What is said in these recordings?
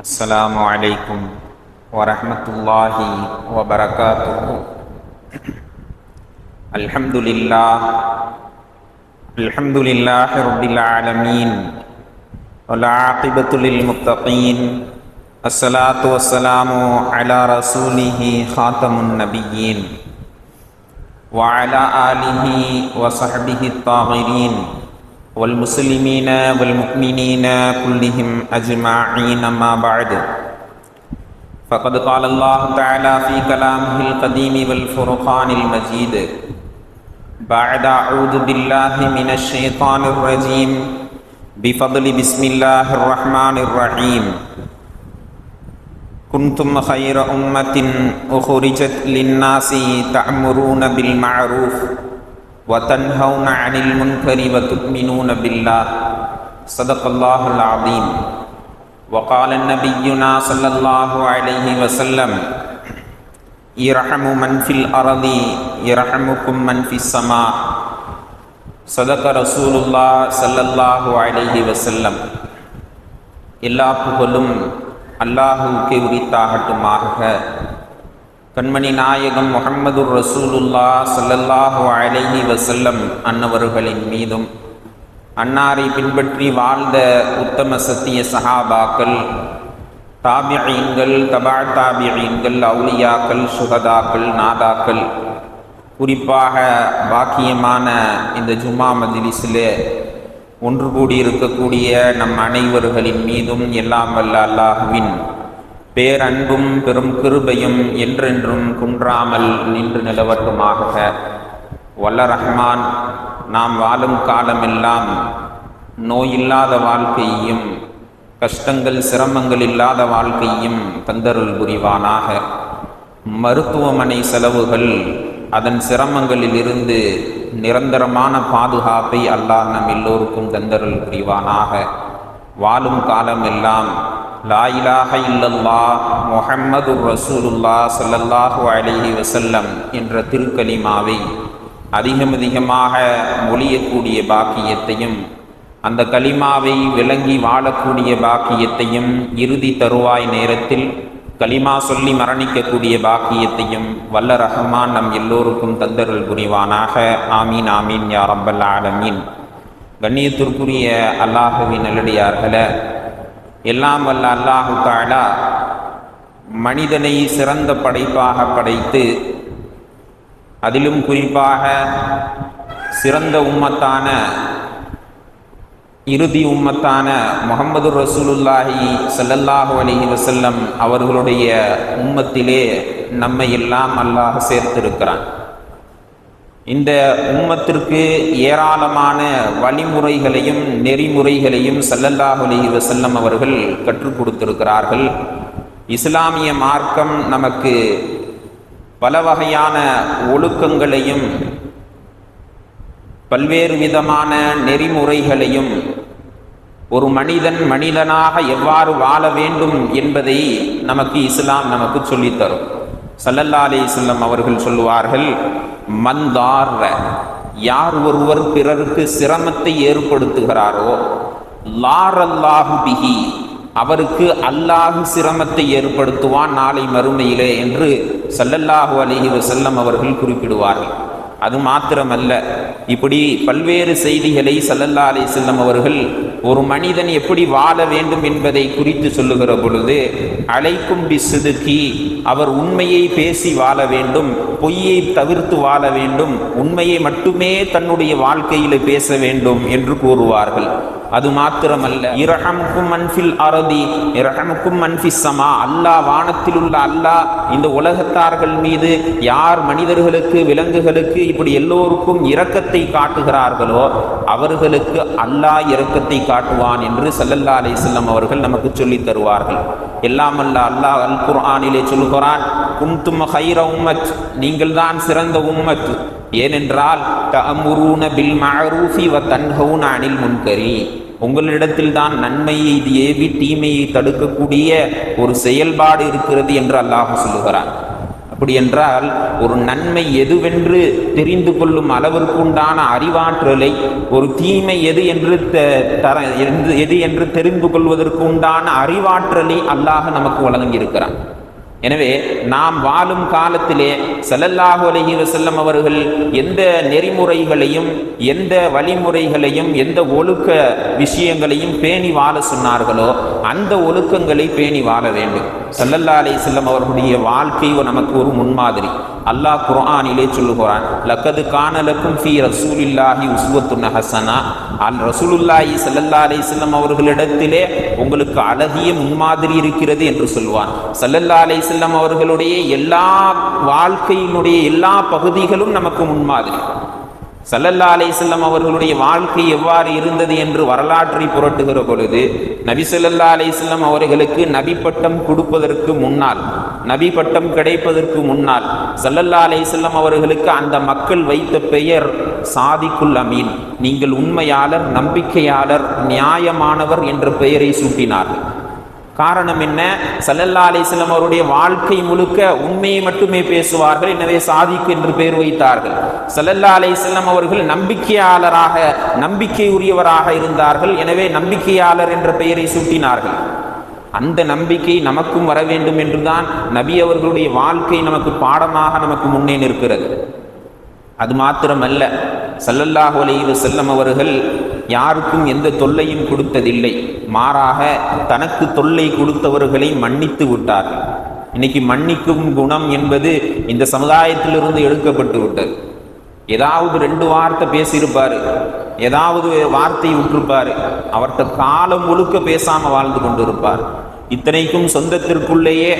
السلام عليكم ورحمة الله وبركاته. الحمد لله الحمد لله رب العالمين والعاقبة للمتقين الصلاة والسلام على رسوله خاتم النبيين وعلى آله وصحبه الطاهرين والمسلمين والمؤمنين كلهم أجمعين ما بعد. فقد قال الله تعالى في كلامه القديم والفرقان المجيد بعد أعوذ بالله من الشيطان الرجيم بفضل بسم الله الرحمن الرحيم. كنتم خير أمة أخرجت للناس تأمرون بالمعروف وتنهون عن المنكر وتؤمنون بالله صدق الله العظيم وقال نبينا صلى الله عليه وسلم يرحم من في الأرض يرحمكم من في السماء صدق رسول الله صلى الله عليه وسلم எல்லா புகழும் அல்லாஹுவுக்கு உரித்தாகட்டுமாக கண்மணி நாயகம் முகம்மது ரசூலுல்லா சல்லல்லாஹு அலைஹி வசல்லம் அன்னவர்களின் மீதும் அன்னாரை பின்பற்றி வாழ்ந்த உத்தம சத்திய சஹாபாக்கள் தாபியீன்கள் தபா தாபியீன்கள் அவுலியாக்கள் சுகதாக்கள் நாதாக்கள் குறிப்பாக பாக்கியமான இந்த ஜுமா மஜ்லிஸில் ஒன்று கூடி இருக்கக்கூடிய நம் அனைவர்களின் மீதும் எல்லாம் வல்ல அல்லாஹுவின் பேரன்பும் பெரும் கிருபையும் என்றென்றும் குன்றாமல் நின்று நிலவட்டுமாக. வல்ல ரஹ்மான் நாம் வாழும் காலமெல்லாம் நோயில்லாத வாழ்க்கையையும் கஷ்டங்கள் சிரமங்கள் இல்லாத வாழ்க்கையும் தந்தருள் புரிவானாக. மருத்துவமனை செலவுகள் அதன் சிரமங்களில் இருந்து நிரந்தரமான பாதுகாப்பை அல்லாஹ் நம் எல்லோருக்கும் தந்தருள் புரிவானாக. வாழும் காலமெல்லாம் லா இலாஹ இல்லல்லா முஹம்மது ரசூலுல்லா சல்லல்லாஹு அலிஹி வசல்லம் என்ற திருக்கலிமாவை அதிகம் அதிகமாக மொழியக்கூடிய பாக்கியத்தையும் அந்த கலிமாவை விளங்கி வாழக்கூடிய பாக்கியத்தையும் இறுதி தருவாய் நேரத்தில் கலிமா சொல்லி மரணிக்கக்கூடிய பாக்கியத்தையும் வல்ல ரஹமான் நம் எல்லோருக்கும் தந்தருள் புரிவானாக. ஆமீன் ஆமீன் யா ரப்பல் ஆலமீன். கண்ணியத்திற்குரிய அல்லாஹுவின் நல்லடியார்களை எல்லாம் வல்ல அல்லாஹு தாலா மனிதனை சிறந்த படைப்பாக படைத்து அதிலும் குறிப்பாக சிறந்த உம்மத்தான இறுதி உம்மத்தான முகமது ரசூலுல்லாஹி சல்லல்லாஹு அலஹி வசல்லம் அவர்களுடைய உம்மத்திலே நம்மை எல்லாம் அல்லாஹ் சேர்த்திருக்கிறான். இந்த உம்மத்திற்கு ஏராளமான வழிமுறைகளையும் நெறிமுறைகளையும் சல்லல்லாஹு அலஹி வசல்லம் அவர்கள் கற்றுக் கொடுத்திருக்கிறார்கள். இஸ்லாமிய மார்க்கம் நமக்கு பல வகையான ஒழுக்கங்களையும் பல்வேறு விதமான நெறிமுறைகளையும் ஒரு மனிதன் மனிதனாக எவ்வாறு வாழ வேண்டும் என்பதை நமக்கு இஸ்லாம் நமக்கு சொல்லித்தரும். சல்லல்லா அலி சொல்லம் அவர்கள் சொல்லுவார்கள் மந்தார்ற. யார் ஒருவர் பிறருக்கு சிரமத்தை ஏற்படுத்துகிறாரோ லாரல்லாஹு பிஹி அவருக்கு அல்லாஹு சிரமத்தை ஏற்படுத்துவான் நாளை மறுமையிலே என்று சல்லல்லாஹு அலிஹி வசல்லம் அவர்கள் குறிப்பிடுவார்கள். அது மாத்திரமல்ல. இப்படி பல்வேறு செய்திகளை சல்லல்லா அலி செல்லம் அவர்கள் ஒரு மனிதன் எப்படி வாழ வேண்டும் என்பதை குறித்து சொல்லுகிற பொழுது அழைக்கும் பிசுதுக்கி அவர் உண்மையை பேசி வாழ வேண்டும் பொய்யை தவிர்த்து வாழ வேண்டும் உண்மையை மட்டுமே தன்னுடைய வாழ்க்கையில் பேச வேண்டும் என்று கூறுவார்கள். அது மாத்திரமல்ல. இரஹமுக்கும் மன்ஃபில் அரதி இரஹமுக்கும் மன்ஃபி சமா. அல்லாஹ் வானத்தில் உள்ள அல்லாஹ் இந்த உலகத்தார்கள் மீது யார் மனிதர்களுக்கு விலங்குகளுக்கு இப்படி எல்லோருக்கும் இரக்கத்தை காட்டுகிறார்களோ அவர்களுக்கு அல்லாஹ் இரக்கத்தை காட்டுவான் என்று சல்லல்லா அலி செல்லம் அவர்கள் நமக்கு சொல்லித் தருவார்கள். எல்லாம் அல்ல அல்லாஹ் அல் குர்ஆனிலே சொல்கிறான் குந்தும் ஹைர உம்மத். நீங்கள் தான் சிறந்த உம்மத். ஏனென்றால் தமுரூன பில் மஅரூஃபி வ தன்ஹவுன் அனில் முன்கரி. உங்களிடத்தில் தான் நன்மையை ஏவி தீமையை தடுக்கக்கூடிய ஒரு செயல்பாடு இருக்கிறது என்று அல்லாஹ் சொல்லுகிறான். அப்படி என்றால் ஒரு நன்மை எதுவென்று தெரிந்து கொள்ளும் அளவிற்கு உண்டான அறிவாற்றலை ஒரு தீமை எது என்று தர எது என்று தெரிந்து கொள்வதற்கு உண்டான அறிவாற்றலை அல்லாஹ் நமக்கு வழங்கியிருக்கிறான். எனவே நாம் வாழும் காலத்திலே செல்லல்லாஹு அலஹி வசல்லம் அவர்கள் எந்த நெறிமுறைகளையும் எந்த வழிமுறைகளையும் எந்த ஒழுக்க விஷயங்களையும் பேணி வாழ சொன்னார்களோ அந்த ஒழுக்கங்களை பேணி வாழ வேண்டும். சல்லல்லா அலி செல்லம் அவர்களுடைய வாழ்க்கை நமக்கு ஒரு முன்மாதிரி. அல்லாஹ் குர்ஆனிலே சொல்லுகிறான் லக்கது காணலக்கும் ஃபி ரசூலில்லாஹி உஸ்வத்துன் ஹசனா. அல் ரசூலுல்லாஹி சல்லல்லா அலி செல்லம் அவர்களிடத்திலே உங்களுக்கு அழகிய முன்மாதிரி இருக்கிறது என்று சொல்வான். சல்லல்லா அலி செல்லம் அவர்களுடைய எல்லா வாழ்க்கையினுடைய எல்லா பகுதிகளும் நமக்கு முன்மாதிரி. சல்லல்லா அலிசல்லம் அவர்களுடைய வாழ்க்கை எவ்வாறு இருந்தது என்று வரலாற்றை புரட்டுகிற பொழுது நபி சொல்லல்லா அலிசல்லம் அவர்களுக்கு நபி பட்டம் கொடுப்பதற்கு முன்னால் நபி பட்டம் கிடைப்பதற்கு முன்னால் சல்லல்லா அலிசல்லம் அவர்களுக்கு அந்த மக்கள் வைத்த பெயர் சாதிக்குல் அமீன். நீங்கள் உண்மையாளர் நம்பிக்கையாளர் நியாயமானவர் என்ற பெயரை சூட்டினார்கள். காரணம் என்ன? சல்லல்லா அலிஸ்லாம் அவருடைய வாழ்க்கை முழுக்க உண்மையை மட்டுமே பேசுவார்கள். எனவே சாதிக்கு என்று பெயர் வைத்தார்கள். சல்லல்லா அலிஸ்லாம் அவர்கள் நம்பிக்கையாளராக நம்பிக்கை உரியவராக இருந்தார்கள். எனவே நம்பிக்கையாளர் என்ற பெயரை சூட்டினார்கள். அந்த நம்பிக்கை நமக்கும் வர வேண்டும் என்றுதான் நபி அவர்களுடைய வாழ்க்கை நமக்கு பாடமாக நமக்கு முன்னே நிற்கிறது. அது மாத்திரமல்ல சல்லல்லாஹு அலைஹி செல்லம் அவர்கள் யாருக்கும் எந்த தொல்லையும் கொடுத்ததில்லை. மாறாக தனக்கு தொல்லை கொடுத்தவர்களை மன்னித்து விட்டார்கள். இன்னைக்கு மன்னிக்கும் குணம் என்பது இந்த சமுதாயத்திலிருந்து எடுக்கப்பட்டு விட்டது. ஏதாவது ரெண்டு வார்த்தை பேசியிருப்பாரு. ஏதாவது வார்த்தை விட்டுருப்பாரு. அவர்கிட்ட காலம் முழுக்க பேசாம வாழ்ந்து கொண்டு இருப்பார் இத்தனைக்கும் சொந்தத்திற்குள்ளேயே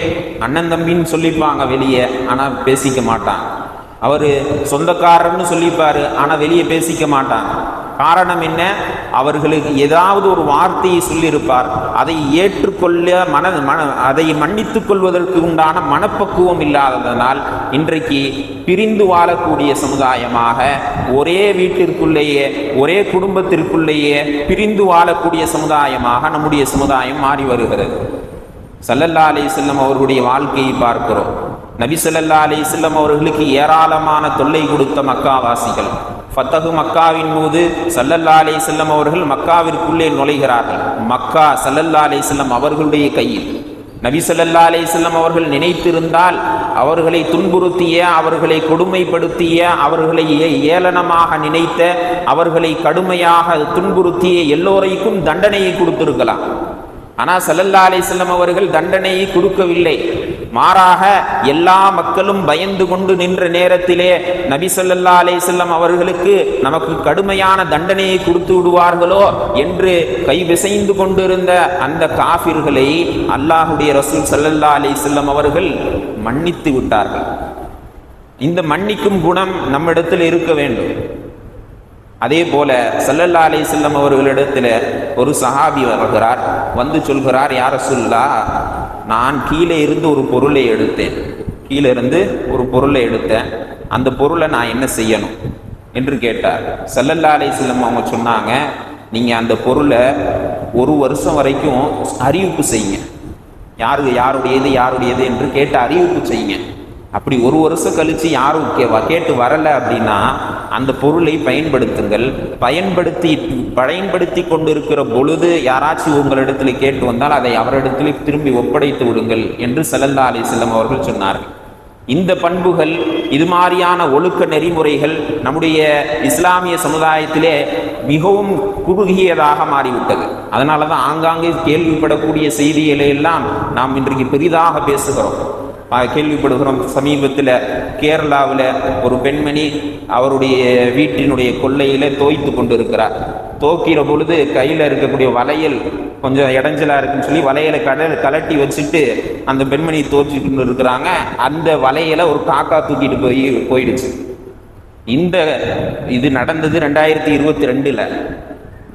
அண்ணன் தம்பின்னு சொல்லிப்பாங்க வெளியே ஆனால் பேசிக்க மாட்டான். அவர் சொந்தக்காரர்னு சொல்லிப்பாரு ஆனால் வெளியே பேசிக்க மாட்டான். காரணம் என்ன? அவர்களுக்கு ஏதாவது ஒரு வார்த்தையை சொல்லியிருப்பார். அதை ஏற்றுக்கொள்ள மன மன அதை மன்னித்துக் கொள்வதற்கு உண்டான மனப்பக்குவம் இல்லாததனால் இன்றைக்கு பிரிந்து வாழக்கூடிய சமுதாயமாக ஒரே வீட்டிற்குள்ளேயே ஒரே குடும்பத்திற்குள்ளேயே பிரிந்து வாழக்கூடிய சமுதாயமாக நம்முடைய சமுதாயம் மாறி வருகிறது. சல்லல்லா அலி செல்லம் அவர்களுடைய வாழ்க்கையை பார்க்கிறோம். நபி சொல்லல்லா அலி செல்லம் அவர்களுக்கு ஏராளமான தொல்லை கொடுத்த மக்காவாசிகள். ஃபத்தகு மக்காவின் போது சல்லல்லா அலி செல்லம் அவர்கள் மக்காவிற்குள்ளே நுழைகிறார்கள். மக்கா சல்லல்லா அலி செல்லம் அவர்களுடைய கையில். நபி சொல்லல்லா அலி செல்லம் அவர்கள் நினைத்திருந்தால் அவர்களை துன்புறுத்திய அவர்களை கொடுமைப்படுத்திய அவர்களை ஏளனமாக நினைத்த அவர்களை கடுமையாக துன்புறுத்திய எல்லோரைக்கும் தண்டனையை கொடுத்திருக்கலாம். ஆனால் சல்லல்லா அலி செல்லம் அவர்கள் தண்டனையை கொடுக்கவில்லை. மாறாக எல்லா மக்களும் பயந்து கொண்டு நின்ற நேரத்திலே நபி சொல்லல்லா அலே செல்லம் அவர்களுக்கு நமக்கு கடுமையான தண்டனையை கொடுத்து விடுவார்களோ என்று கைவிசைந்து கொண்டிருந்த அந்த காபிர்களை அல்லாஹுடைய ரசூல் சல்லல்லா அலே செல்லம் அவர்கள் மன்னித்து விட்டார்கள். இந்த மன்னிக்கும் குணம் நம்மிடத்தில் இருக்க வேண்டும். அதே போல சல்லல்லா அலி செல்லம் அவர்களிடத்தில் ஒரு சஹாபி வருகிறார் வந்து சொல்கிறார் யார சொல்லா நான் கீழே இருந்து ஒரு பொருளை எடுத்தேன். கீழே இருந்து ஒரு பொருளை எடுத்தேன். அந்த பொருளை நான் என்ன செய்யணும்? என்று கேட்டார். சல்லல்லா அலி செல்லம் அவங்க சொன்னாங்க நீங்கள் அந்த பொருளை ஒரு வருஷம் வரைக்கும் அறிவிப்பு செய்யுங்க. யாரு யாருடையது யாருடையது என்று கேட்டு அறிவிப்பு செய்யுங்க. அப்படி ஒரு வருஷம் கழித்து யாரும் கேட்டு வரலை அப்படின்னா அந்த பொருளை பயன்படுத்துங்கள். பயன்படுத்தி பயன்படுத்தி கொண்டிருக்கிற பொழுது யாராச்சும் உங்களிடத்தில் கேட்டு வந்தால் அதை அவரிடத்தில் திரும்பி ஒப்படைத்து விடுங்கள் என்று செல்லல்லா அலி செல்லம் அவர்கள் சொன்னார்கள். இந்த பண்புகள் இது மாதிரியான ஒழுக்க நெறிமுறைகள் நம்முடைய இஸ்லாமிய சமுதாயத்திலே மிகவும் குறுகியதாக மாறிவிட்டது. அதனால தான் ஆங்காங்கே கேள்விப்படக்கூடிய செய்திகளை எல்லாம் நாம் இன்றைக்கு பெரிதாக பேசுகிறோம். கேள்விப்படுகிறோம். சமீபத்தில் கேரளாவில் ஒரு பெண்மணி அவருடைய வீட்டினுடைய கொள்ளையில் தோய்த்து கொண்டு இருக்கிறார் தோக்கிற பொழுது கையில் இருக்கக்கூடிய வளையல் கொஞ்சம் இடைஞ்சலாக இருக்குன்னு சொல்லி வளையலை கடல் கலட்டி வச்சுட்டு அந்த பெண்மணி தோச்சிக்கிட்டு இருக்கிறாங்க அந்த வளையலை ஒரு காக்கா தூக்கிட்டு போய் போயிடுச்சு. இந்த இது நடந்தது ரெண்டாயிரத்தி இருபத்தி ரெண்டில்.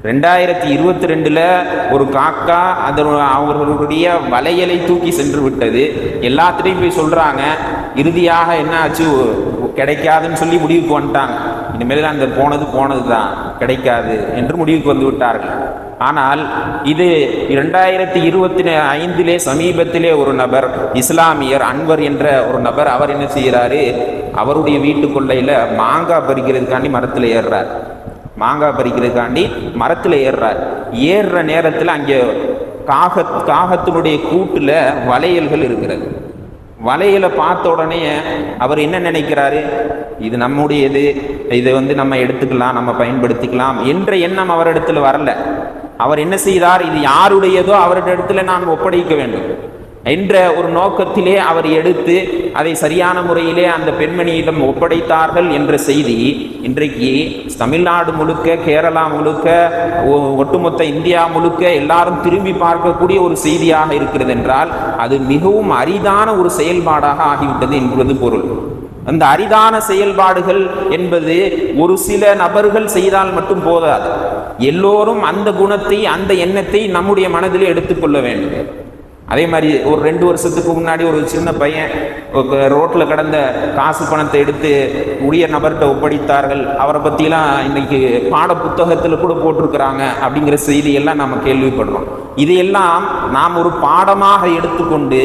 ரெண்டாயிரத்தி இருபத்தி ரெண்டில் ஒரு காக்கா அதன் அவர்களுடைய வலையலை தூக்கி சென்று விட்டது எல்லாத்திலையும் போய் சொல்கிறாங்க இறுதியாக என்ன ஆச்சு கிடைக்காதுன்னு சொல்லி முடிவுக்கு வந்துட்டாங்க. இனிமேல் அந்த போனது போனது தான் கிடைக்காது என்று முடிவுக்கு வந்து விட்டார்கள். ஆனால் இது இரண்டாயிரத்தி இருபத்தி ஐந்திலே சமீபத்திலே ஒரு நபர் இஸ்லாமியர் அன்வர் என்ற ஒரு நபர் அவர் என்ன செய்கிறாரு? அவருடைய வீட்டு கொள்ளையில் மாங்காய் பறிக்கிறதுக்காண்டி மரத்தில் ஏறுறார். மாங்காய் பறிக்கிறதுக்காண்டி மரத்தில் ஏறுறார். ஏறுற நேரத்தில் அங்கே காக காகத்தினுடைய கூட்டில் வளையல்கள் இருக்கிறது. வலையில பார்த்த உடனே அவர் என்ன நினைக்கிறாரு? இது நம்முடையது இதை வந்து நம்ம எடுத்துக்கலாம் நம்ம பயன்படுத்திக்கலாம் என்ற எண்ணம் அவரிடத்துல வரல. அவர் என்ன செய்தார்? இது யாருடையதோ அவரிடத்துல நான் ஒப்படைக்க வேண்டும். என்ற ஒரு நோக்கத்திலே அவர் எடுத்து அதை சரியான முறையிலே அந்த பெண்மணியிடம் ஒப்படைத்தார்கள் என்ற செய்தி இன்றைக்கு தமிழ்நாடு முழுக்க கேரளா முழுக்க ஒ- ஒட்டுமொத்த இந்தியா முழுக்க எல்லாரும் திரும்பி பார்க்கக்கூடிய ஒரு செய்தியாக இருக்கிறது என்றால் அது மிகவும் அரிதான ஒரு செயல்பாடாக ஆகிவிட்டது என்பது பொருள். அந்த அரிதான செயல்பாடுகள் என்பது ஒரு சில நபர்கள் செய்தால் மட்டும் போதாது. எல்லோரும் அந்த குணத்தை அந்த எண்ணத்தை நம்முடைய மனதில் எடுத்துக்கொள்ள வேண்டும். அதே மாதிரி ஒரு ரெண்டு வருஷத்துக்கு முன்னாடி ஒரு சின்ன பையன் ரோட்டில் கடந்த காசு பணத்தை எடுத்து உரிய நபர்கிட்ட ஒப்படைத்தார்கள். அவரை பற்றிலாம் இன்னைக்கு பாட புத்தகத்தில் கூட போட்டிருக்கிறாங்க அப்படிங்கிற செய்தியெல்லாம் நம்ம கேள்விப்படுறோம். இதையெல்லாம் நாம் ஒரு பாடமாக எடுத்துக்கொண்டு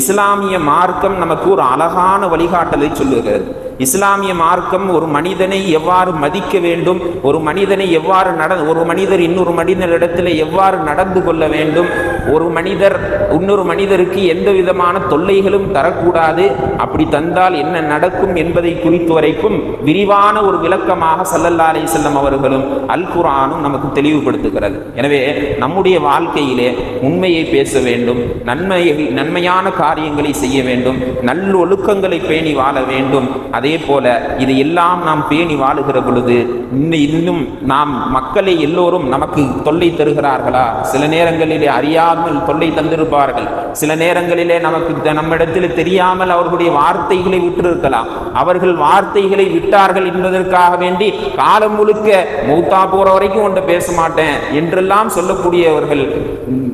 இஸ்லாமிய மார்க்கம் நமக்கு ஒரு அழகான வழிகாட்டலை சொல்லுகிறது. இஸ்லாமிய மார்க்கம் ஒரு மனிதனை எவ்வாறு மதிக்க வேண்டும்? ஒரு மனிதனை எவ்வாறு நட ஒரு மனிதர் இன்னொரு மனிதனிடத்தில் எவ்வாறு நடந்து கொள்ள வேண்டும்? ஒரு மனிதர் இன்னொரு மனிதருக்கு எந்த விதமான தொல்லைகளும் தரக்கூடாது. அப்படி தந்தால் என்ன நடக்கும் என்பதை குறித்து வரைக்கும் விரிவான ஒரு விளக்கமாக சல்லல்லா அலைஹி செல்லம் அவர்களும் அல் குரானும் நமக்கு தெளிவுபடுத்துகிறது. எனவே நம்முடைய வாழ்க்கையிலே உண்மையை பேச வேண்டும் நன்மையை நன்மையான காரியங்களை செய்ய வேண்டும் நல்லொழுக்கங்களை பேணி வாழ வேண்டும். அதே அதே போல இது எல்லாம் நாம் பேணி வாழுகிற பொழுது இன்னும் இன்னும் நாம் மக்களை எல்லோரும் நமக்கு தொல்லை தருகிறார்களா? சில நேரங்களிலே அறியாமல் தொல்லை தந்திருப்பார்கள். சில நேரங்களிலே நமக்கு த- நம்மிடத்தில் தெரியாமல் அவர்களுடைய வார்த்தைகளை விட்டிருக்கலாம். அவர்கள் வார்த்தைகளை விட்டார்கள் என்பதற்காக வேண்டி காலம் முழுக்க மூத்தா போற வரைக்கும் உன்ட்ட பேச மாட்டேன் என்றெல்லாம் சொல்லக்கூடியவர்கள்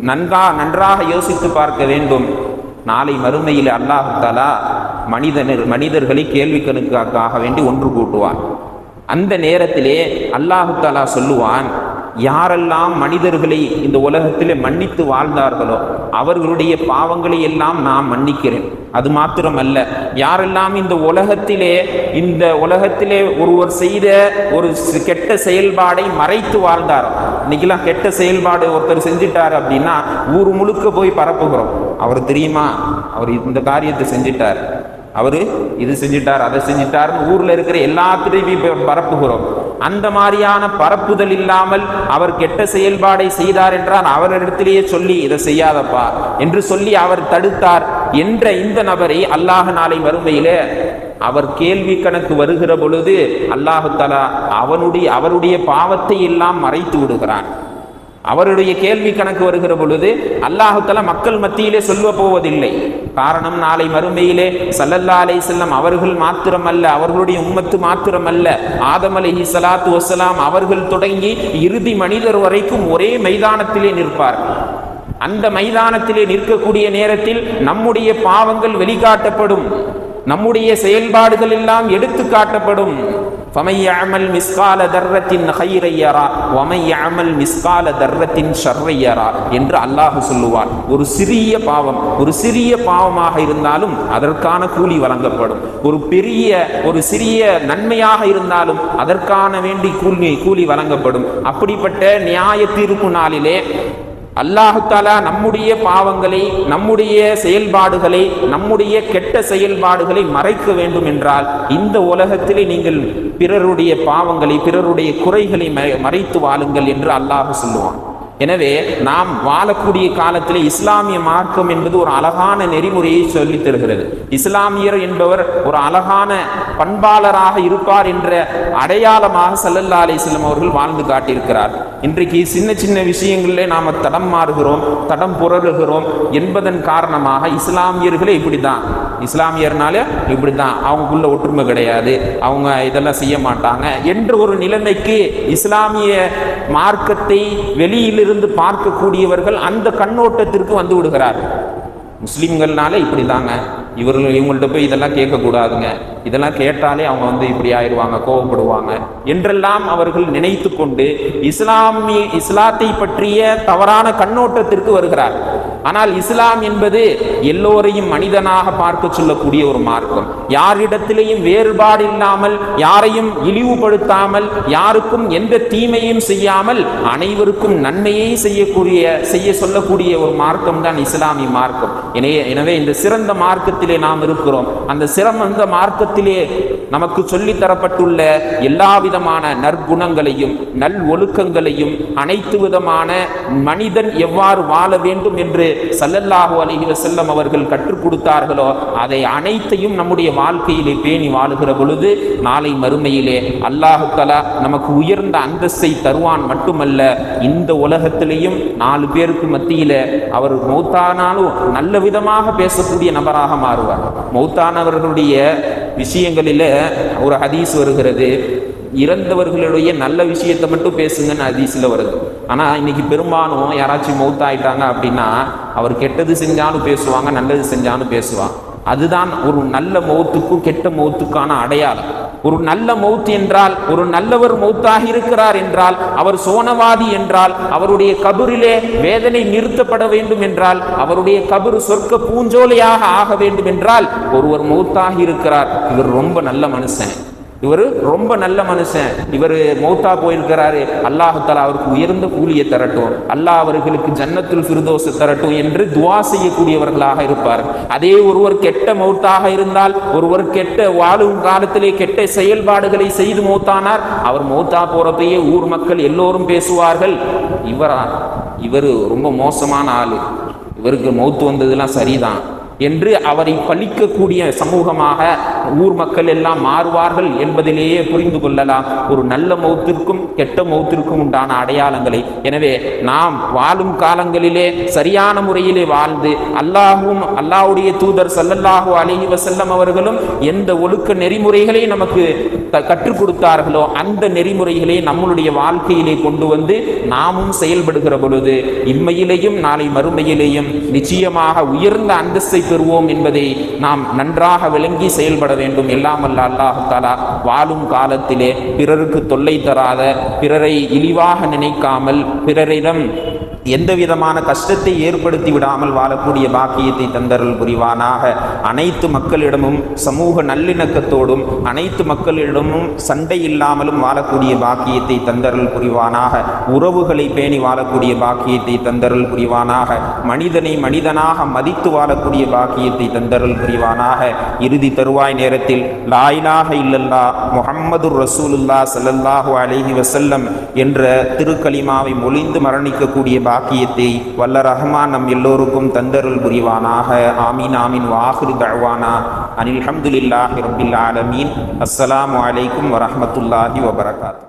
நன்கா நன்றாக யோசித்து பார்க்க வேண்டும். நாளை மறுமையில் அல்லாஹ் மனிதனர் மனிதர்களை கேள்வி கணக்காக வேண்டி ஒன்று கூட்டுவார் அந்த நேரத்திலே அல்லாஹு தஆலா சொல்லுவான் யாரெல்லாம் மனிதர்களை இந்த உலகத்திலே மன்னித்து வாழ்ந்தார்களோ அவர்களுடைய பாவங்களை எல்லாம் நான் மன்னிக்கிறேன். அது மாத்திரமல்ல யாரெல்லாம் இந்த உலகத்திலே இந்த உலகத்திலே ஒருவர் செய்த ஒரு கெட்ட செயல்பாடை மறைத்து வாழ்ந்தாரோ இன்னைக்கெல்லாம் கெட்ட செயல்பாடு ஒருத்தர் செஞ்சிட்டார் அப்படின்னா ஊர் முழுக்க போய் பரப்புகிறோம். அவர் தெரியுமா? அவர் இந்த காரியத்தை செஞ்சிட்டார். அவர் இது செஞ்சிட்டார் அதை செஞ்சிட்டார்னு ஊர்ல இருக்கிற எல்லாத்திலையும் இப்ப பரப்புகிறோம். அந்த மாதிரியான பரப்புதல் இல்லாமல் அவர் கெட்ட செயல்பாடை செய்தார் என்றால் அவரிடத்திலேயே சொல்லி இதை செய்யாதப்பா என்று சொல்லி அவர் தடுத்தார் என்ற இந்த நபரை அல்லாஹ் நாளை வறுமையிலே அவர் கேள்வி கணக்கு வருகிற பொழுது அல்லாஹு தலா அவனுடைய அவருடைய பாவத்தை எல்லாம் மறைத்து விடுகிறான். அவருடைய கேள்வி கணக்கு வருகிற பொழுது அல்லாஹுத்தலா மக்கள் மத்தியிலே சொல்ல போவதில்லை. காரணம் நாளை மறுமையிலே சல்லல்லா அலை செல்லம் அவர்கள் மாத்திரமல்ல அவர்களுடைய உம்மத்து மாத்திரமல்ல. ஆதம் அலைஹி சலாத்து வசலாம் அவர்கள் தொடங்கி இறுதி மனிதர் வரைக்கும் ஒரே மைதானத்திலே நிற்பார்கள் அந்த மைதானத்திலே நிற்கக்கூடிய நேரத்தில் நம்முடைய பாவங்கள் வெளிக்காட்டப்படும். நம்முடைய செயல்பாடுகள் எல்லாம் எடுத்து காட்டப்படும். ஃபமையமல் மிஸ்கால தர்ரத்தின் ஹைரையரா வமையமல் மிஸ்கால தர்ரத்தின் ஷர்ரையரா என்று அல்லாஹ் சொல்லுவார் ஒரு சிறிய பாவம் ஒரு சிறிய பாவமாக இருந்தாலும் அதற்கான கூலி வழங்கப்படும். ஒரு பெரிய ஒரு சிறிய நன்மையாக இருந்தாலும் அதற்கான வேண்டி கூலி கூலி வழங்கப்படும். அப்படிப்பட்ட நியாய தீர்ப்பு நாளிலே அல்லாஹுத்தாலா நம்முடைய பாவங்களை நம்முடைய செயல்பாடுகளை நம்முடைய கெட்ட செயல்பாடுகளை மறைக்க வேண்டும் என்றால் இந்த உலகத்திலே நீங்கள் பிறருடைய பாவங்களை பிறருடைய குறைகளை மறைத்து வாழுங்கள் என்று அல்லாஹ் சொல்லுவான். எனவே நாம் வாழக்கூடிய காலத்தில் இஸ்லாமிய மார்க்கம் என்பது ஒரு அழகான நெறிமுறையை சொல்லித் தருகிறது. இஸ்லாமியர் என்பவர் ஒரு அழகான பண்பாளராக இருப்பார் என்ற அடையாளமாக சல்லல்லா அலிஸ்லம் அவர்கள் வாழ்ந்து காட்டியிருக்கிறார். இன்றைக்கு சின்ன சின்ன விஷயங்களிலே நாம் தடம் மாறுகிறோம் தடம் புரறுகிறோம் என்பதன் காரணமாக இஸ்லாமியர்களே இப்படிதான் இஸ்லாமியர்னாலே இப்படி தான் அவங்களுக்குள்ள ஒற்றுமை கிடையாது. அவங்க இதெல்லாம் செய்ய மாட்டாங்க. என்ற ஒரு நிலைமைக்கு இஸ்லாமிய மார்க்கத்தை வெளியிலிருந்து பார்க்கக்கூடியவர்கள் அந்த கண்ணோட்டத்திற்கு வந்து விடுகிறார்கள். முஸ்லீம்கள்னாலே இப்படி தாங்க இவர்கள் இவங்கள்ட்ட போய் இதெல்லாம் கேட்கக்கூடாதுங்க. இதெல்லாம் கேட்டாலே அவங்க வந்து இப்படி ஆயிடுவாங்க கோவப்படுவாங்க என்றெல்லாம் அவர்கள் நினைத்து கொண்டு இஸ்லாமிய இஸ்லாத்தை பற்றிய தவறான கண்ணோட்டத்திற்கு வருகிறார் ஆனால் இஸ்லாம் என்பது எல்லோரையும் மனிதனாக பார்க்க சொல்லக்கூடிய ஒரு மார்க்கம். யாரிடத்திலேயும் வேறுபாடு இல்லாமல் யாரையும் இழிவுபடுத்தாமல் யாருக்கும் எந்த தீமையும் செய்யாமல் அனைவருக்கும் நன்மையை செய்யக்கூடிய செய்ய சொல்லக்கூடிய ஒரு மார்க்கம் தான் இஸ்லாமிய மார்க்கம். எனவே இந்த சிறந்த மார்க்கத்திலே நாம் இருக்கிறோம். அந்த சிறந்த மார்க்கத்திலே நமக்கு சொல்லித் தரப்பட்டுள்ள எல்லா விதமான நற்குணங்களையும் நல் ஒழுக்கங்களையும் அனைத்து விதமான மனிதன் எவ்வாறு வாழ வேண்டும் என்று சல்லல்லாஹு அலைஹி வஸல்லம் அவர்கள் கற்றுக் கொடுத்தார்களோ அதை அனைத்தையும் நம்முடைய வாழ்க்கையிலே பேணி வாழுகிற பொழுது நாளை மறுமையிலே அல்லாஹு தலா நமக்கு உயர்ந்த அந்தஸ்தை தருவான் மட்டுமல்ல இந்த உலகத்திலேயும் நாலு பேருக்கு மத்தியில அவர் மௌத்தானாலும் நல்ல விதமாக பேசக்கூடிய நபராக மாறுவார். மௌத்தானவர்களுடைய விஷயங்களில ஒரு ஹதீஸ் வருகிறது. இறந்தவர்களுடைய நல்ல விஷயத்தை மட்டும் பேசுங்கன்னு ஹதீஸில் வருது. ஆனால் இன்னைக்கு பெரும்பாலும் யாராச்சும் மௌத்தாயிட்டாங்க அப்படின்னா அவர் கெட்டது செஞ்சாலும் பேசுவாங்க நல்லது செஞ்சாலும் பேசுவாங்க. அதுதான் ஒரு நல்ல மௌத்துக்கும் கெட்ட மௌத்துக்கான அடையாளம். ஒரு நல்ல மௌத் என்றால் ஒரு நல்லவர் மௌத்தாக இருக்கிறார் என்றால் அவர் சோனவாதி என்றால் அவருடைய கபரிலே வேதனை நிறுத்தப்பட வேண்டும் என்றால் அவருடைய கபரு சொர்க்க பூஞ்சோலையாக ஆக வேண்டும் என்றால் ஒருவர் மௌத்தாக இருக்கிறார். இவர் ரொம்ப நல்ல மனுஷன். இவர் ரொம்ப நல்ல மனுஷன். இவர் மௌத்தா போயிருக்கிறாரு. அல்லாஹால அவருக்கு உயர்ந்த கூலியை தரட்டும். அல்லாஹ் அவர்களுக்கு ஜன்னத்துல் ஃபிர்தோஸ் தரட்டும் என்று துவா செய்யக்கூடியவர்களாக இருப்பார். அதே ஒருவர் கெட்ட மௌத்தாக இருந்தால் ஒருவர் கெட்ட வாழும் காலத்திலே கெட்ட செயல்பாடுகளை செய்து மௌத்தானார். அவர் மௌத்தா போறப்பையே ஊர் மக்கள் எல்லோரும் பேசுவார்கள். இவரா இவர் ரொம்ப மோசமான ஆளு. இவருக்கு மௌத்து வந்ததெல்லாம் சரிதான். என்று அவரை பழிக்கக்கூடிய சமூகமாக ஊர் மக்கள் எல்லாம் மாறுவார்கள் என்பதிலேயே புரிந்து கொள்ளலாம். ஒரு நல்ல மௌத்திற்கும் கெட்ட மௌத்திற்கும் உண்டான அடையாளங்களை. எனவே நாம் வாழும் காலங்களிலே சரியான முறையிலே வாழ்ந்து அல்லாஹும் அல்லாஹ்வுடைய தூதர் சல்லல்லாஹு அலைஹி வசல்லம் அவர்களும் எந்த ஒழுக்க நெறிமுறைகளை நமக்கு த- கற்றுக் கொடுத்தார்களோ அந்த நெறிமுறைகளை நம்மளுடைய வாழ்க்கையிலே கொண்டு வந்து நாமும் செயல்படுகிற பொழுது இம்மையிலேயும் நாளை மறுமையிலேயும் நிச்சயமாக உயர்ந்த அந்தஸ்தை பெறுவோம் என்பதை நாம் நன்றாக விளங்கி செயல்பட வேண்டும். எல்லாம் அல்ல அல்லாஹு வாழும் காலத்திலே பிறருக்கு தொல்லை தராத பிறரை இழிவாக நினைக்காமல் பிறரிடம் எந்த விதமான கஷ்டத்தை ஏற்படுத்தி விடாமல் வாழக்கூடிய பாக்கியத்தை தந்தருள் புரிவானாக. அனைத்து மக்களிடமும் சமூக நல்லிணக்கத்தோடும் அனைத்து மக்களிடமும் சண்டை இல்லாமலும் வாழக்கூடிய பாக்கியத்தை தந்தருள் புரிவானாக. உறவுகளை பேணி வாழக்கூடிய பாக்கியத்தை தந்தருள் புரிவானாக. மனிதனை மனிதனாக மதித்து வாழக்கூடிய பாக்கியத்தை தந்தருள் புரிவானாக. இறுதி தருவாய் நேரத்தில் லாயிலாக இல்லல்லா முகம்மது ரசூலுல்லா சல்லல்லாஹு அலைஹி வசல்லம் என்ற திருக்கலிமாவை மொழிந்து மரணிக்கக்கூடிய பாக்கியத்தை வல்ல ரஹ்மான் நம் எல்லோருக்கும் தந்தருள் புரிவானாக. ஆமீன் ஆமீன். வாஹிரு தழ்வானா அனில் அஹமதுல்லாஹி ரபில் ஆலமீன். அஸ்லாம் வலைக்கும் வரமத்துல்லாஹி வபரகாத்.